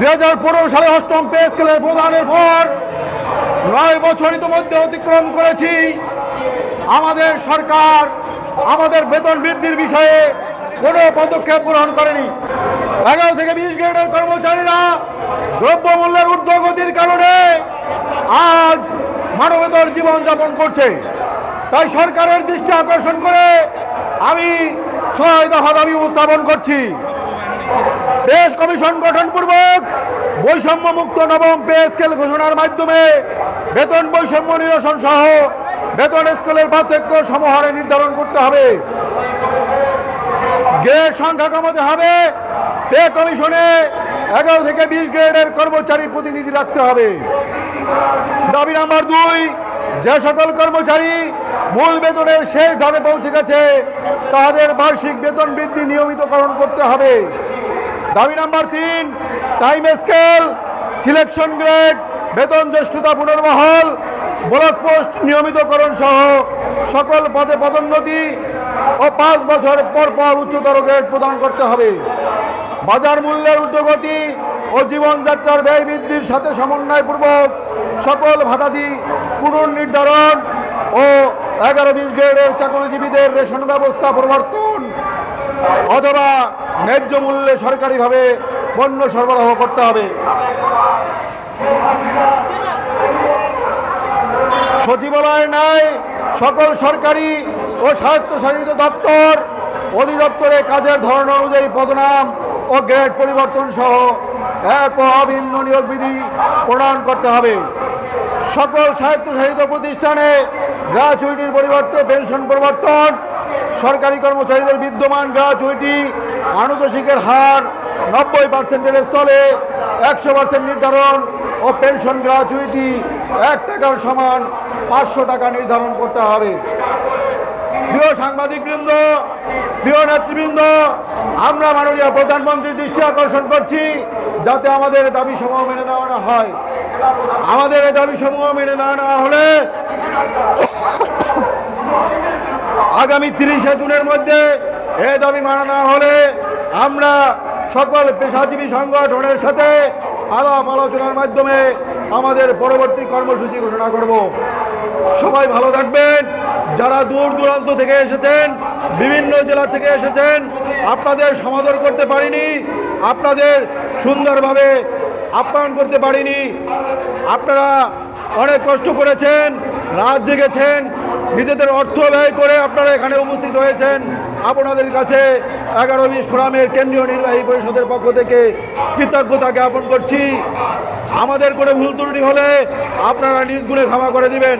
দুই হাজার পনেরো সালে অষ্টম পে স্কেলের প্রদানের পর নয় বছর ইতিমধ্যে অতিক্রম করেছি। আমাদের সরকার আমাদের বেতন বৃদ্ধির বিষয়ে কোনো পদক্ষেপ গ্রহণ করেনি। এগারো থেকে বিশ গ্রেডের কর্মচারীরা দ্রব্যমূল্যের ঊর্ধ্বগতির কারণে আজ মানবেতর জীবনযাপন করছে। তাই সরকারের দৃষ্টি আকর্ষণ করে আমি ছয় দফা দাবি উপস্থাপন করছি। পেশ কমিশন গঠনপূর্বক বৈষম্য মুক্ত নবম পে স্কেল ঘোষণার মাধ্যমে বেতন বৈষম্য নিরসন সহ বেতন স্কেলের পার্থক্য সমহারে নির্ধারণ করতে হবে। গ্রেড সংখ্যা কমাতে হবে। পে কমিশনে এগারো থেকে বিশ গ্রেডের কর্মচারী প্রতিনিধি রাখতে হবে। দাবি নাম্বার দুই, যে সকল কর্মচারী মূল বেতনের শেষ ধাপে পৌঁছে গেছে, তাদের বার্ষিক বেতন বৃদ্ধি নিয়মিতকরণ করতে হবে। দাবি নাম্বার তিন টাইম স্কেল সিলেকশন গ্রেড বেতন জ্যেষ্ঠতা পুনর্বহাল ব্লক পোস্ট নিয়মিতকরণ সহ সকল পদে পদোন্নতি ও পাঁচ বছর পর পর উচ্চতর গ্রেড প্রদান করতে হবে। বাজার মূল্যের উদ্যোগতি ও জীবনযাত্রার ব্যয় বৃদ্ধির সাথে সমন্বয়পূর্বক সকল ভাতাদি পুনর্নির্ধারণ ও এগারো বিশ গ্রেডের চাকরিজীবীদের রেশন ব্যবস্থা পরিবর্তন। অথবা ন্যায্য মূল্যে সরকারিভাবে পণ্য সরবরাহ করতে হবে। সচিবালয় নাই, সকল সরকারি ও স্বায়ত্তশাসিত দপ্তর, অধিদপ্তরে কাজের ধরন অনুযায়ী পদনাম ও গ্রেড পরিবর্তন সহ এক অভিন্ন নিয়োগ বিধি প্রণয়ন করতে হবে। সকল স্বায়ত্তশাসিত প্রতিষ্ঠানে গ্রাচুইটির পরিবর্তে পেনশন পরিবর্তন সরকারি কর্মচারীদের বিদ্যমান গ্রাচুইটি আনুতোষিকের হার নব্বই পার্সেন্টের স্থলে, একশো পার্সেন্ট নির্ধারণ ও পেনশন গ্রাচুইটি এক টাকার সমান পাঁচশো টাকা নির্ধারণ করতে হবে। প্রিয় সাংবাদিকবৃন্দ, প্রিয় নেতৃবৃন্দ, আমরা মাননীয় প্রধানমন্ত্রীর দৃষ্টি আকর্ষণ করছি যাতে আমাদের দাবি সমূহ মেনে নেওয়া হয়। আমাদের দাবি সমূহ মেনে না নেওয়া হলে আগামী তিরিশে জুনের মধ্যে এ দাবি মানা না হলে আমরা সকল পেশাজীবী সংগঠনের সাথে আলাপ আলোচনার মাধ্যমে আমাদের পরবর্তী কর্মসূচি ঘোষণা করব। সবাই ভালো থাকবেন। যারা দূর দূরান্ত থেকে এসেছেন, বিভিন্ন জেলা থেকে এসেছেন, আপনাদের সমাদর করতে পারিনি, আপনাদের সুন্দরভাবে আপ্যায়ন করতে পারিনি, আপনারা অনেক কষ্ট করেছেন, রাত জেগেছেন নিজেদের অর্থ ব্যয় করে আপনারা এখানে উপস্থিত হয়েছেন। আপনাদের কাছে এগারো বিশ ফোরামের কেন্দ্রীয় নির্বাহী পরিষদের পক্ষ থেকে কৃতজ্ঞতা জ্ঞাপন করছি। আমাদের করে ভুল ত্রুটি হলে আপনারা নিউজগুলো ক্ষমা করে দিবেন।